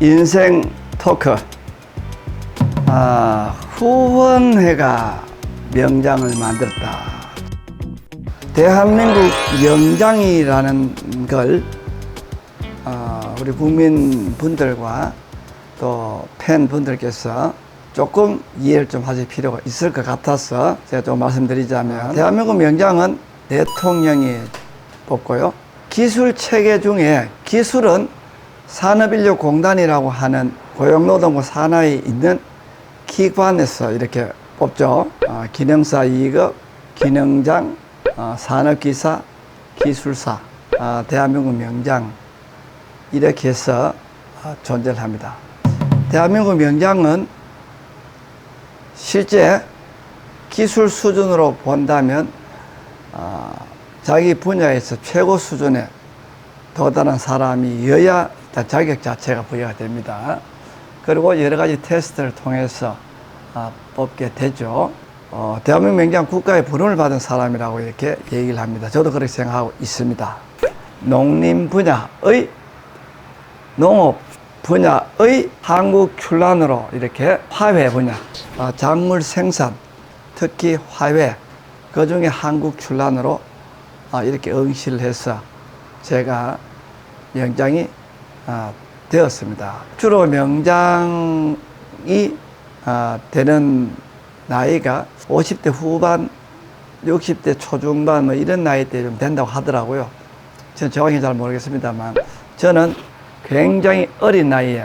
인생 토크. 아, 후원회가 명장을 만들었다. 대한민국 명장이라는 걸 어, 우리 국민분들과 또 팬분들께서 조금 이해를 좀 하실 필요가 있을 것 같아서 제가 좀 말씀드리자면 대한민국 명장은 대통령이 뽑고요. 기술 체계 중에 기술은 산업인력공단이라고 하는 고용노동부 산하에 있는 기관에서 이렇게 뽑죠. 어, 기능사 2급, 기능장, 어, 산업기사, 기술사, 어, 대한민국 명장 이렇게 해서 어, 존재를 합니다. 대한민국 명장은 실제 기술 수준으로 본다면 어, 자기 분야에서 최고 수준의 도달한 사람이어야 자격 자체가 부여가 됩니다. 그리고 여러 가지 테스트를 통해서 아, 뽑게 되죠. 어, 대한민국 명장 국가의 부름을 받은 사람이라고 이렇게 얘기를 합니다. 저도 그렇게 생각하고 있습니다. 농림 분야의 농업 분야의 한국 출란으로 이렇게 화훼 분야, 아, 작물 생산, 특히 화훼, 그 중에 한국 출란으로 아, 이렇게 응시를 해서 제가 명장이 아, 되었습니다. 주로 명장이 아, 되는 나이가 50대 후반, 60대 초중반 뭐 이런 나이 때좀 된다고 하더라고요. 저는 정확히 잘 모르겠습니다만 저는 굉장히 어린 나이에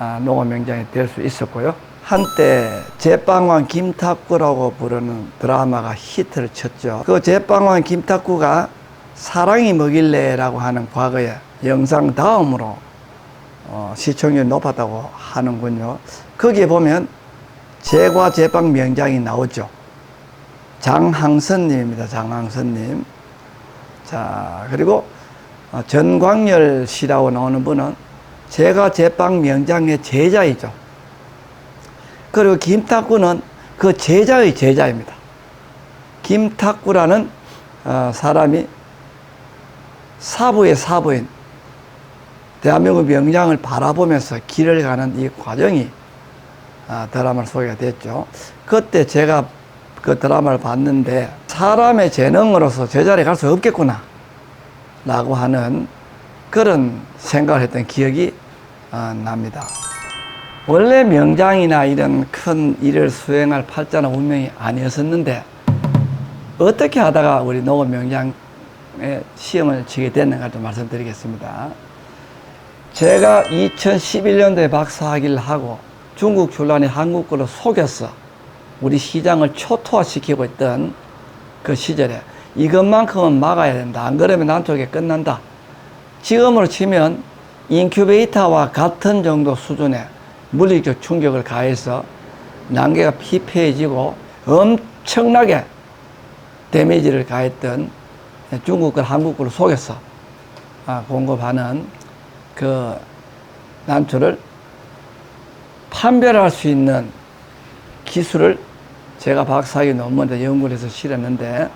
아, 농업 명장이 될 수 있었고요. 한때 제빵왕 김탁구라고 부르는 드라마가 히트를 쳤죠. 그 제빵왕 김탁구가 사랑이 뭐길래라고 하는 과거에 영상 다음으로 어, 시청률이 높았다고 하는군요. 거기에 보면 제과 제빵 명장이 나오죠. 장항선님입니다. 장항선님. 자, 그리고 어, 전광열 씨라고 나오는 분은 제가 제빵 명장의 제자이죠. 그리고 김탁구는 그 제자의 제자입니다. 김탁구라는 어, 사람이 사부의 사부인 대한민국 명장을 바라보면서 길을 가는 이 과정이 아, 드라마를 소개가 됐죠. 그때 제가 그 드라마를 봤는데 사람의 재능으로서 제자리에 갈 수 없겠구나 라고 하는 그런 생각을 했던 기억이 아, 납니다. 원래 명장이나 이런 큰 일을 수행할 팔자는 운명이 아니었었는데 어떻게 하다가 우리 농업 명장에 시험을 치게 됐는가 좀 말씀드리겠습니다. 제가 2011년도에 박사학위를 하고 중국 출란이 한국 걸로 속였어. 우리 시장을 초토화시키고 있던 그 시절에 이것만큼은 막아야 된다. 안 그러면 난쪽에 끝난다. 지금으로 치면 인큐베이터와 같은 정도 수준의 물리적 충격을 가해서 난개가 피폐해지고 엄청나게 데미지를 가했던 중국 걸 한국 걸로 속여서 아, 공급하는 그 난초를 판별할 수 있는 기술을 제가 박사학위 논문에 연구를 해서 실었는데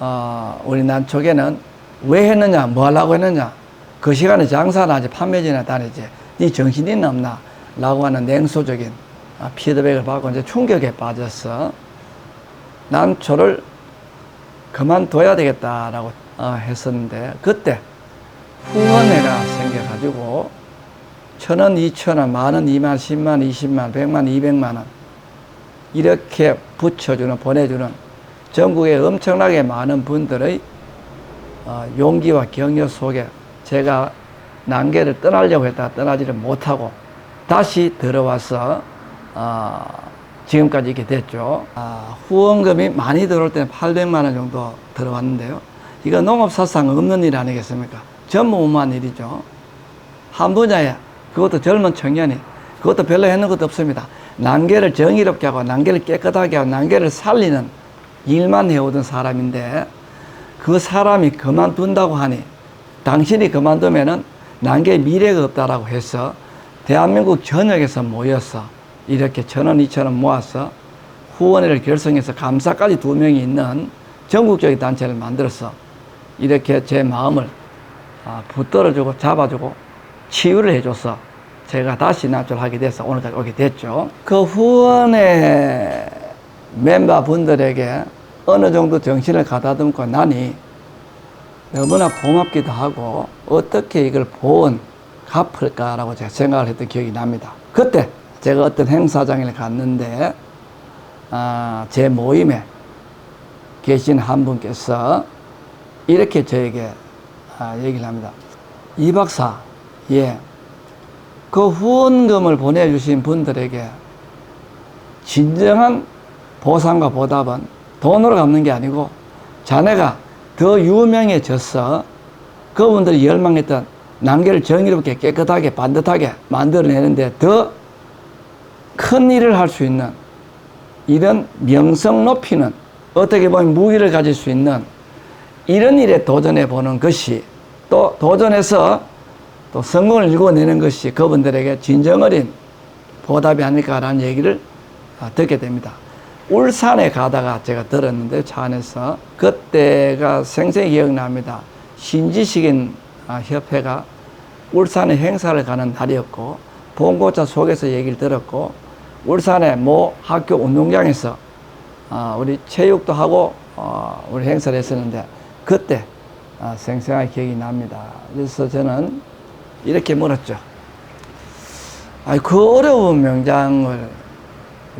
어, 우리 난초계는 왜 했느냐 뭐 하려고 했느냐 그 시간에 장사나 하지 판매지나 다니지 네 정신이 없나 라고 하는 냉소적인 아, 피드백을 받고 이제 충격에 빠져서 난초를 그만둬야 되겠다라고 어, 했었는데 그때 후원회가 생겨가지고 천 원, 이천 원, 만 원, 이만, 십만, 이십만, 백만, 이백만 원 이렇게 붙여주는 보내주는 전국에 엄청나게 많은 분들의 어, 용기와 격려 속에 제가 난계를 떠나려고 했다가 떠나지를 못하고 다시 들어와서 어, 지금까지 이렇게 됐죠. 아, 후원금이 많이 들어올 때는 800만 원 정도 들어왔는데요. 이거 농업 사상 없는 일 아니겠습니까? 전무후무한 일이죠. 한 분야에 그것도 젊은 청년이 그것도 별로 해놓은 것도 없습니다. 난개를 정의롭게 하고 난개를 깨끗하게 하고 난개를 살리는 일만 해오던 사람인데 그 사람이 그만둔다고 하니 당신이 그만두면은 난개에 미래가 없다라고 해서 대한민국 전역에서 모여서 이렇게 천 원, 이천 원 모아서 후원회를 결성해서 감사까지 두 명이 있는 전국적인 단체를 만들어서 이렇게 제 마음을 아, 붙들어주고 잡아주고 치유를 해줘서 제가 다시 납조하게 돼서 오늘까지 오게 됐죠. 그 후원의 멤버분들에게 어느 정도 정신을 가다듬고 나니 너무나 고맙기도 하고 어떻게 이걸 보은 갚을까라고 제가 생각을 했던 기억이 납니다. 그때 제가 어떤 행사장에 갔는데 아, 제 모임에 계신 한 분께서 이렇게 저에게 아, 얘기를 합니다. 이 박사, 예, 그 후원금을 보내주신 분들에게 진정한 보상과 보답은 돈으로 갚는 게 아니고 자네가 더 유명해져서 그분들이 열망했던 난개를 정의롭게 깨끗하게 반듯하게 만들어내는데 더 큰 일을 할 수 있는 이런 명성 높이는 어떻게 보면 무기를 가질 수 있는 이런 일에 도전해 보는 것이 또 도전해서 또 성공을 일궈내는 것이 그분들에게 진정 어린 보답이 아닐까라는 얘기를 아, 듣게 됩니다. 울산에 가다가 제가 들었는데 차 안에서 그때가 생생히 기억납니다. 신지식인 아, 협회가 울산에 행사를 가는 날이었고 봉고차 속에서 얘기를 들었고 울산의 모 학교 운동장에서 아, 우리 체육도 하고 어, 우리 행사를 했었는데 그때 아, 생생하게 기억이 납니다. 그래서 저는 이렇게 물었죠. 아이, 그 어려운 명장을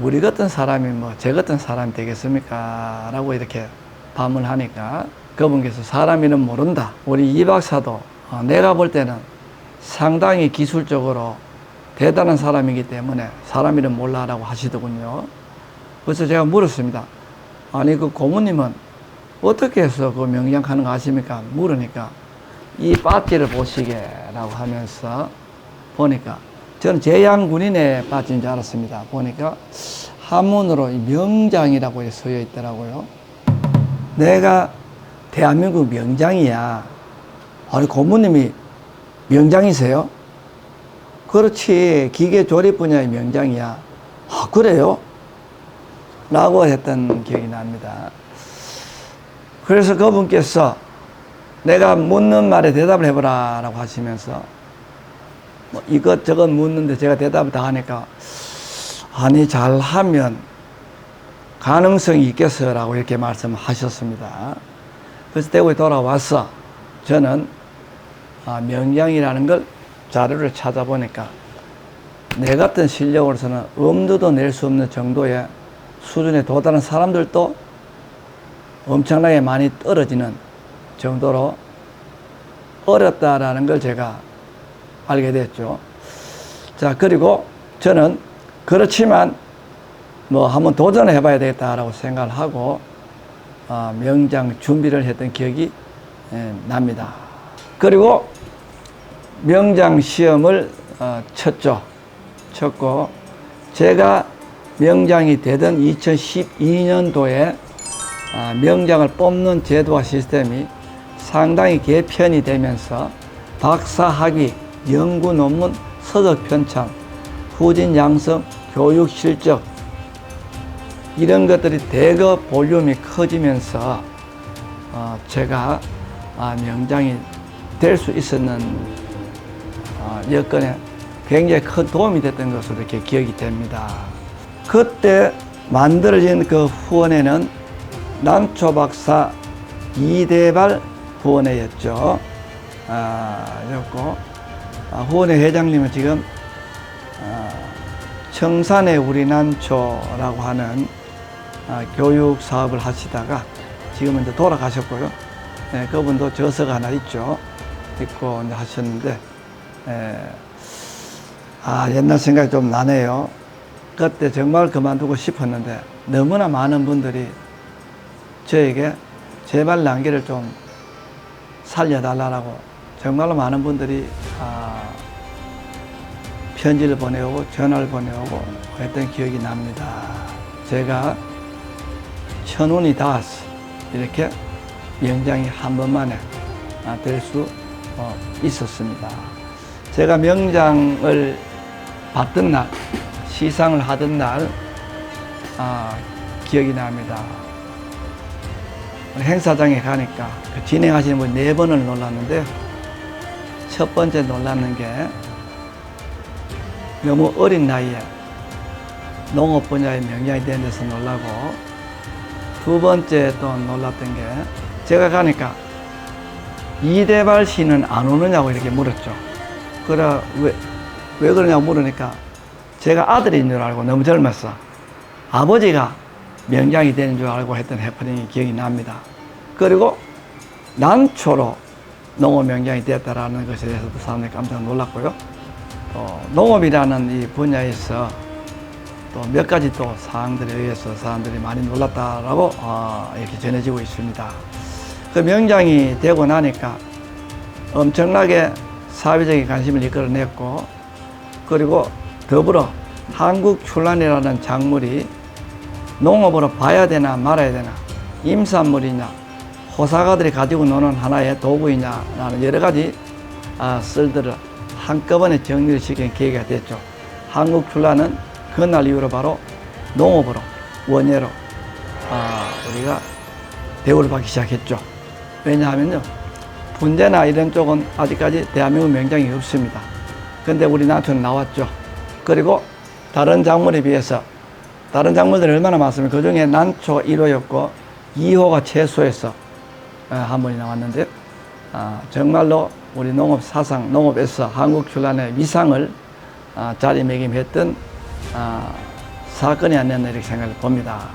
우리 같은 사람이 뭐, 제 같은 사람이 되겠습니까? 라고 이렇게 반문하니까 그분께서 사람 이름 모른다. 우리 이 박사도 어, 내가 볼 때는 상당히 기술적으로 대단한 사람이기 때문에 사람 이름 몰라라고 하시더군요. 그래서 제가 물었습니다. 아니, 그 고모님은 어떻게 해서 그 명장하는 거 아십니까? 물으니까 이 빠지를 보시게라고 하면서 보니까 저는 제양군인의 빠진 줄 알았습니다. 보니까 한문으로 이 명장이라고 쓰여 있더라고요. 내가 대한민국 명장이야. 아니, 고모님이 명장이세요? 그렇지. 기계 조립 분야의 명장이야. 아, 그래요? 라고 했던 기억이 납니다. 그래서 그분께서 내가 묻는 말에 대답을 해보라 라고 하시면서 뭐 이것저것 묻는데 제가 대답을 다 하니까 아니 잘하면 가능성이 있겠어라고 이렇게 말씀하셨습니다. 그래서 대구에 돌아와서 저는 아, 명량이라는 걸 자료를 찾아보니까 내 같은 실력으로서는 엄두도 낼 수 없는 정도의 수준에 도달한 사람들도 엄청나게 많이 떨어지는 정도로 어렵다라는 걸 제가 알게 됐죠. 자, 그리고 저는 그렇지만 뭐 한번 도전해 봐야 되겠다라고 생각을 하고 어, 명장 준비를 했던 기억이 예, 납니다. 그리고 명장 시험을 어, 쳤죠. 쳤고 제가 명장이 되던 2012년도에 아, 명장을 뽑는 제도와 시스템이 상당히 개편이 되면서 박사 학위, 연구 논문, 서적 편찬, 후진 양성, 교육 실적 이런 것들이 대거 볼륨이 커지면서 어, 제가 아, 명장이 될 수 있었는 어, 여건에 굉장히 큰 도움이 됐던 것으로 이렇게 기억이 됩니다. 그때 만들어진 그 후원회는 남초 박사 이대발 후원회였죠. 아, 였고, 아, 후원회 회장님은 지금, 아, 청산의 우리 난초라고 하는 아, 교육 사업을 하시다가 지금은 이제 돌아가셨고요. 네, 그분도 저서가 하나 있죠. 있고 하셨는데, 에, 아, 옛날 생각이 좀 나네요. 그때 정말 그만두고 싶었는데 너무나 많은 분들이 저에게 제발 난기를 좀 살려달라고 정말로 많은 분들이 아, 편지를 보내오고 전화를 보내오고 했던 기억이 납니다. 제가 천운이 닿았어. 이렇게 명장이 한 번만에 아, 될수 어, 있었습니다. 제가 명장을 받던 날, 시상을 하던 날, 아, 기억이 납니다. 행사장에 가니까 그 진행하시는 분 네 번을 놀랐는데 첫 번째 놀라는 게 너무 어린 나이에 농업 분야에 명장이 된 데서 놀라고 두 번째 또 놀랐던 게 제가 가니까 이대발 씨는 안 오느냐고 이렇게 물었죠. 그래 왜, 왜 그러냐고 물으니까 제가 아들인 줄 알고 너무 젊었어. 아버지가 명장이 되는 줄 알고 했던 해프닝이 기억이 납니다. 그리고 난초로 농업 명장이 됐다라는 것에 대해서도 사람들이 깜짝 놀랐고요. 또 농업이라는 이 분야에서 또 몇 가지 또 사항들에 의해서 사람들이 많이 놀랐다라고 어, 이렇게 전해지고 있습니다. 그 명장이 되고 나니까 엄청나게 사회적인 관심을 이끌어냈고 그리고 더불어 한국 출란이라는 작물이 농업으로 봐야 되나 말아야 되나 임산물이냐 호사가들이 가지고 노는 하나의 도구이냐라는 여러 가지 아, 썰들을 한꺼번에 정리를 시킨 계기가 됐죠. 한국 출란은 그날 이후로 바로 농업으로 원예로 아, 우리가 대우를 받기 시작했죠. 왜냐하면요 분재나 이런 쪽은 아직까지 대한민국 명장이 없습니다. 근데 우리 난초는 나왔죠. 그리고 다른 작물에 비해서 다른 작물들이 얼마나 많습니까? 그 중에 난초 1호였고 2호가 최소에서 어, 한 번이 나왔는데 아, 정말로 우리 농업 사상, 농업에서 한국 출란의 위상을 아, 자리매김했던 아, 사건이 아니었나 이렇게 생각을 봅니다.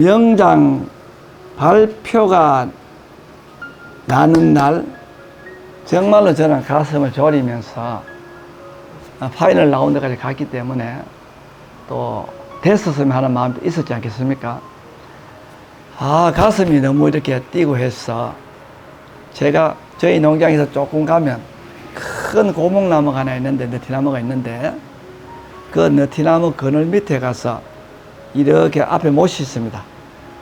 명장 발표가 나는 날 정말로 저는 가슴을 졸이면서 아, 파이널 라운드까지 갔기 때문에 또 됐었으면 하는 마음도 있었지 않겠습니까? 아, 가슴이 너무 이렇게 뛰고 해서 제가 저희 농장에서 조금 가면 큰 고목나무가 하나 있는데, 느티나무가 있는데, 그 느티나무 그늘 밑에 가서 이렇게 앞에 못이 있습니다.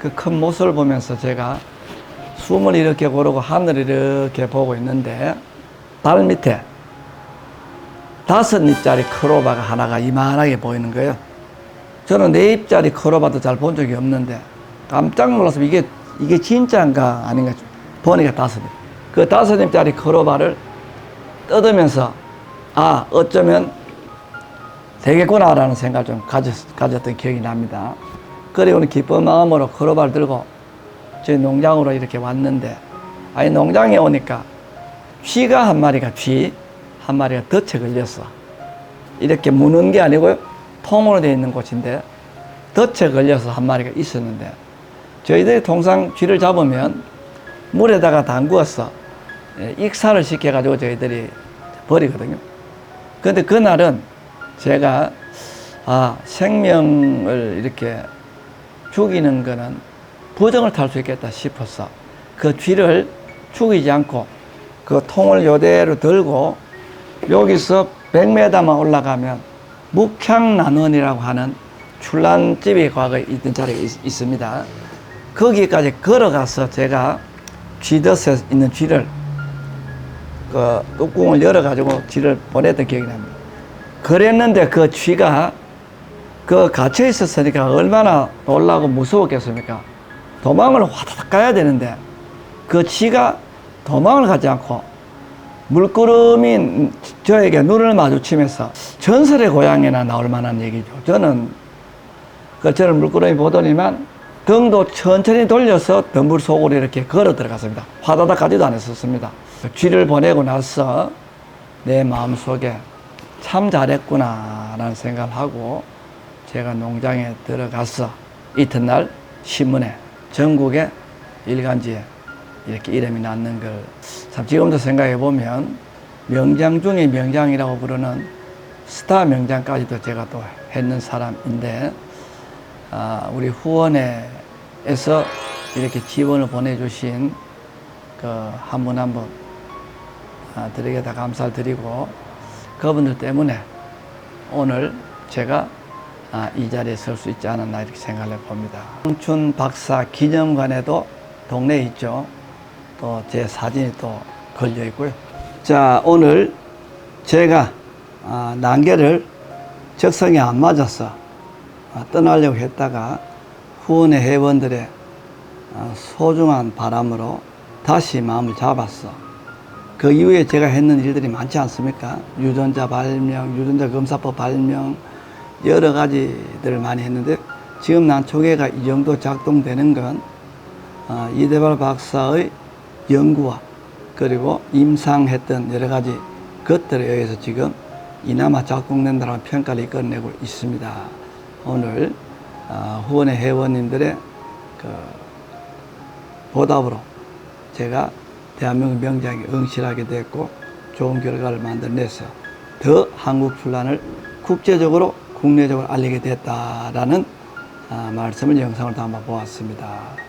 그 큰 못을 보면서 제가 숨을 이렇게 고르고 하늘을 이렇게 보고 있는데, 발 밑에 다섯 입짜리 크로바가 하나가 이만하게 보이는 거예요. 저는 네 입짜리 크로바도 잘 본 적이 없는데 깜짝 놀라서 이게 이게 진짜인가 아닌가 보니까 다섯 입. 그 다섯 입짜리 크로바를 뜯으면서 아 어쩌면 되겠구나라는 생각을 좀 가졌, 가졌던 기억이 납니다. 그리고 기쁜 마음으로 크로바를 들고 저희 농장으로 이렇게 왔는데 아니 농장에 오니까 쥐가 한 마리가 쥐 한 마리가 덫에 걸렸어. 이렇게 무는 게 아니고요. 통으로 되어 있는 곳인데 덫에 걸려서 한 마리가 있었는데 저희들이 통상 쥐를 잡으면 물에다가 담그어서 예, 익사를 시켜가지고 저희들이 버리거든요. 근데 그날은 제가 아, 생명을 이렇게 죽이는 거는 부정을 탈 수 있겠다 싶어서 그 쥐를 죽이지 않고 그 통을 요대로 들고 여기서 100m만 올라가면 묵향난원이라고 하는 출란집이 과거에 있던 자리가 있, 습니다 거기까지 걸어가서 제가 쥐덫에 있는 쥐를 그 뚜껑을 열어가지고 쥐를 보냈던 기억이 납니다. 그랬는데 그 쥐가 그 갇혀 있었으니까 얼마나 놀라고 무서웠겠습니까? 도망을 화다닥 가야 되는데 그 쥐가 도망을 가지 않고 물구름이 저에게 눈을 마주치면서 전설의 고향이나 나올 만한 얘기죠. 저는 그 저를 물구름이 보더니만 등도 천천히 돌려서 덤불 속으로 이렇게 걸어 들어갔습니다. 화다닥 가지도 않았었습니다. 쥐를 보내고 나서 내 마음속에 참 잘했구나라는 생각을 하고 제가 농장에 들어가서 이튿날 신문에 전국의 일간지에 이렇게 이름이 났는 걸 참 지금도 생각해 보면 명장 중에 명장이라고 부르는 스타 명장까지도 제가 또 했는 사람인데 아, 우리 후원회에서 이렇게 지원을 보내주신 그 한 분 한분 아, 들에게 다 감사를 드리고 그분들 때문에 오늘 제가 아, 이 자리에 설 수 있지 않았나 이렇게 생각을 해봅니다. 청춘 박사 기념관에도 동네에 있죠. 또 제 사진이 또 걸려 있고요. 자, 오늘 제가 아, 난개를 적성에 안 맞아서 아, 떠나려고 했다가 후원의 회원들의 아, 소중한 바람으로 다시 마음을 잡았어. 그 이후에 제가 했는 일들이 많지 않습니까? 유전자 발명, 유전자 검사법 발명, 여러 가지들을 많이 했는데 지금 난초계가 이 정도 작동되는 건 아, 이대발 박사의 연구와 그리고 임상했던 여러 가지 것들에 의해서 지금 이나마 작동된다는 평가를 이끌어내고 있습니다. 오늘 아, 후원의 회원님들의 그 보답으로 제가 대한민국 명장에 응실하게 됐고 좋은 결과를 만들어내서 더 한국 출란을 국제적으로 국내적으로 알리게 됐다라는 아, 말씀을 영상을 담아 보았습니다.